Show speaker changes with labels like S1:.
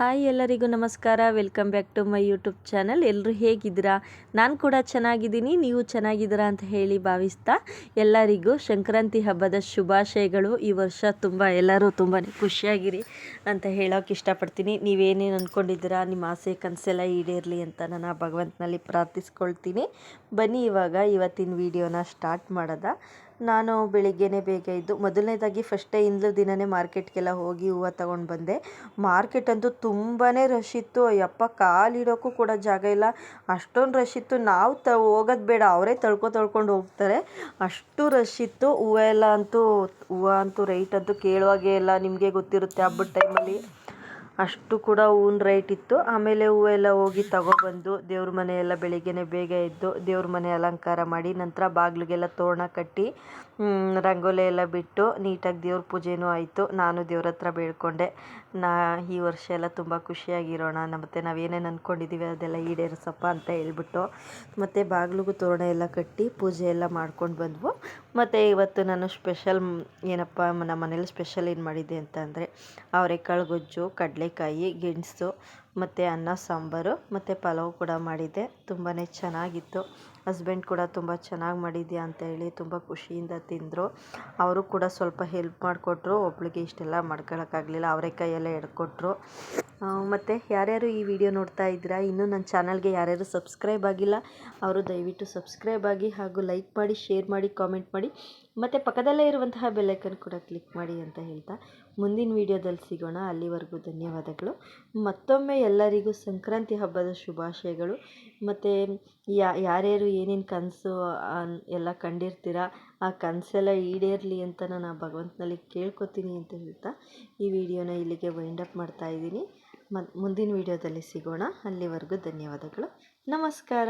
S1: Hi ಎಲ್ಲರಿಗೂ ನಮಸ್ಕಾರ. Welcome back to my YouTube channel ಎಲ್ಲರೂ ಹೇಗಿದ್ದೀರಾ? ನಾನು ಕೂಡ ಚೆನ್ನಾಗಿದ್ದೀನಿ. ನೀವು ಚೆನ್ನಾಗಿದ್ದೀರಾ ಅಂತ ಹೇಳಿ ಭಾವಿಸ್ತಾ ಎಲ್ಲರಿಗೂ ಸಂಕ್ರಾಂತಿ ಹಬ್ಬದ ಶುಭಾಶಯಗಳು. ಈ ವರ್ಷ ತುಂಬ ಎಲ್ಲರೂ ತುಂಬಾ ಖುಷಿಯಾಗಿರಿ ಅಂತ ಹೇಳೋಕೆ ಇಷ್ಟಪಡ್ತೀನಿ. ನೀವೇನೇನು ಅಂದ್ಕೊಂಡಿದ್ದೀರಾ ನಿಮ್ಮ ಆಸೆ ಕನಸೆಲ್ಲ ಈಡೇರಲಿ ಅಂತ ನಾನು ಭಗವಂತನಲ್ಲಿ ಪ್ರಾರ್ಥಿಸ್ಕೊಳ್ತೀನಿ. ಬನ್ನಿ ಇವಾಗ ಇವತ್ತಿನ ವಿಡಿಯೋನ ಸ್ಟಾರ್ಟ್ ಮಾಡೋದ. ನಾನು ಬೆಳಿಗ್ಗೆನೇ ಬೇಗ ಇದ್ದು ಮೊದಲನೇದಾಗಿ ಫಸ್ಟೇ ಇಂದು ದಿನವೇ ಮಾರ್ಕೆಟ್ಗೆಲ್ಲ ಹೋಗಿ ಹೂವು ತಗೊಂಡು ಬಂದೆ. ಮಾರ್ಕೆಟ್ ಅಂತೂ ತುಂಬಾ ರಶ್ ಇತ್ತು. ಅಯ್ಯಪ್ಪ ಕಾಲಿಡೋಕ್ಕೂ ಕೂಡ ಜಾಗ ಇಲ್ಲ. ಅಷ್ಟೊಂದು ರಶ್ ಇತ್ತು. ನಾವು ತ ಹೋಗೋದು ಬೇಡ, ಅವರೇ ತಳ್ಕೊ ತಳ್ಕೊಂಡು ಹೋಗ್ತಾರೆ. ಅಷ್ಟು ರಶ್ ಇತ್ತು. ಹೂವು ಎಲ್ಲ ಅಂತೂ, ಹೂವು ಅಂತೂ ರೈಟ್ ಅಂತೂ ಕೇಳುವಾಗೆ ಇಲ್ಲ. ನಿಮಗೆ ಗೊತ್ತಿರುತ್ತೆ ಹಬ್ಬದ ಟೈಮಲ್ಲಿ ಅಷ್ಟು ಕೂಡ ಹೂವಿನ ರೇಟ್ ಇತ್ತು. ಆಮೇಲೆ ಹೂವೆಲ್ಲ ಹೋಗಿ ತಗೊಬಂದು ದೇವ್ರ ಮನೆ ಎಲ್ಲ ಬೆಳಿಗ್ಗೆನೇ ಬೇಗ ಎದ್ದು ದೇವ್ರ ಮನೆ ಅಲಂಕಾರ ಮಾಡಿ ನಂತರ ಬಾಗಿಲಿಗೆಲ್ಲ ತೋರಣ ಕಟ್ಟಿ ರಂಗೋಲಿ ಎಲ್ಲ ಬಿಟ್ಟು ನೀಟಾಗಿ ದೇವ್ರ ಪೂಜೆನೂ ಆಯಿತು. ನಾನು ದೇವ್ರ ಹತ್ರ ಬೇಡ್ಕೊಂಡೆ. ನಾ ಈ ವರ್ಷ ಎಲ್ಲ ತುಂಬ ಖುಷಿಯಾಗಿರೋಣ. ಮತ್ತು ನಾವೇನೇನು ಅಂದ್ಕೊಂಡಿದ್ದೀವಿ ಅದೆಲ್ಲ ಈಡೇರಿಸಪ್ಪ ಅಂತ ಹೇಳ್ಬಿಟ್ಟು ಮತ್ತು ಬಾಗಿಲಿಗೂ ತೋರಣ ಎಲ್ಲ ಕಟ್ಟಿ ಪೂಜೆ ಎಲ್ಲ ಮಾಡ್ಕೊಂಡು ಬಂದ್ವು. ಮತ್ತು ಇವತ್ತು ನಾನು ಸ್ಪೆಷಲ್ ಏನಪ್ಪ ನಮ್ಮ ಮನೇಲಿ ಸ್ಪೆಷಲ್ ಏನು ಮಾಡಿದ್ದೆ ಅಂತ ಅಂದರೆ, ಅವರೆಕಾಳು ಗೊಜ್ಜು ಕಡಲೆಕಾಯಿ ಗೆಣಸು ಮತ್ತು ಅನ್ನ, ಸಾಂಬಾರು ಮತ್ತು ಪಲಾವ್ ಕೂಡ ಮಾಡಿದ್ದೆ. ತುಂಬಾ ಚೆನ್ನಾಗಿತ್ತು. ಹಸ್ಬೆಂಡ್ ಕೂಡ ತುಂಬ ಚೆನ್ನಾಗಿ ಮಾಡಿದ್ಯಾ ಅಂತ ಹೇಳಿ ತುಂಬ ಖುಷಿಯಿಂದ ತಿಂದರು. ಅವರು ಕೂಡ ಸ್ವಲ್ಪ ಹೆಲ್ಪ್ ಮಾಡಿಕೊಟ್ರು. ಒಬ್ಳಿಗೆ ಇಷ್ಟೆಲ್ಲ ಮಾಡ್ಕೊಳಕ್ಕಾಗಲಿಲ್ಲ. ಅವರೆಕಾಯೆಲ್ಲ ಎಡ್ಕೊಟ್ರು ಮತ್ತು ಯಾರ್ಯಾರು ಈ ವಿಡಿಯೋ ನೋಡ್ತಾ ಇದ್ದೀರಾ? ಇನ್ನೂ ನನ್ನ ಚಾನಲ್ಗೆ ಯಾರ್ಯಾರು ಸಬ್ಸ್ಕ್ರೈಬ್ ಆಗಿಲ್ಲ, ಅವರು ದಯವಿಟ್ಟು ಸಬ್ಸ್ಕ್ರೈಬ್ ಆಗಿ ಹಾಗೂ ಲೈಕ್ ಮಾಡಿ ಶೇರ್ ಮಾಡಿ ಕಾಮೆಂಟ್ ಮಾಡಿ. ಮತ್ತು ಪಕ್ಕದಲ್ಲೇ ಇರುವಂತಹ ಬೆಲ್ಲೈಕನ್ ಕೂಡ ಕ್ಲಿಕ್ ಮಾಡಿ ಅಂತ ಹೇಳ್ತಾ ಮುಂದಿನ ವಿಡಿಯೋದಲ್ಲಿ ಸಿಗೋಣ. ಅಲ್ಲಿವರೆಗೂ ಧನ್ಯವಾದಗಳು. ಮತ್ತೊಮ್ಮೆ ಎಲ್ಲರಿಗೂ ಸಂಕ್ರಾಂತಿ ಹಬ್ಬದ ಶುಭಾಶಯಗಳು. ಮತ್ತು ಯಾರ್ಯಾರು ಏನೇನು ಕನಸು ಎಲ್ಲ ಕಂಡಿರ್ತೀರ, ಆ ಕನಸೆಲ್ಲ ಈಡೇರಲಿ ಅಂತ ನಾನು ಭಗವಂತನಲ್ಲಿ ಕೇಳ್ಕೊತೀನಿ ಅಂತ ಹೇಳ್ತಾ ಈ ವಿಡಿಯೋನ ಇಲ್ಲಿಗೆ ವೈಂಡ್ ಅಪ್ ಮಾಡ್ತಾ ಇದ್ದೀನಿ. ಮತ್ತು ಮುಂದಿನ ವಿಡಿಯೋದಲ್ಲಿ ಸಿಗೋಣ. ಅಲ್ಲಿವರೆಗೂ ಧನ್ಯವಾದಗಳು. ನಮಸ್ಕಾರ.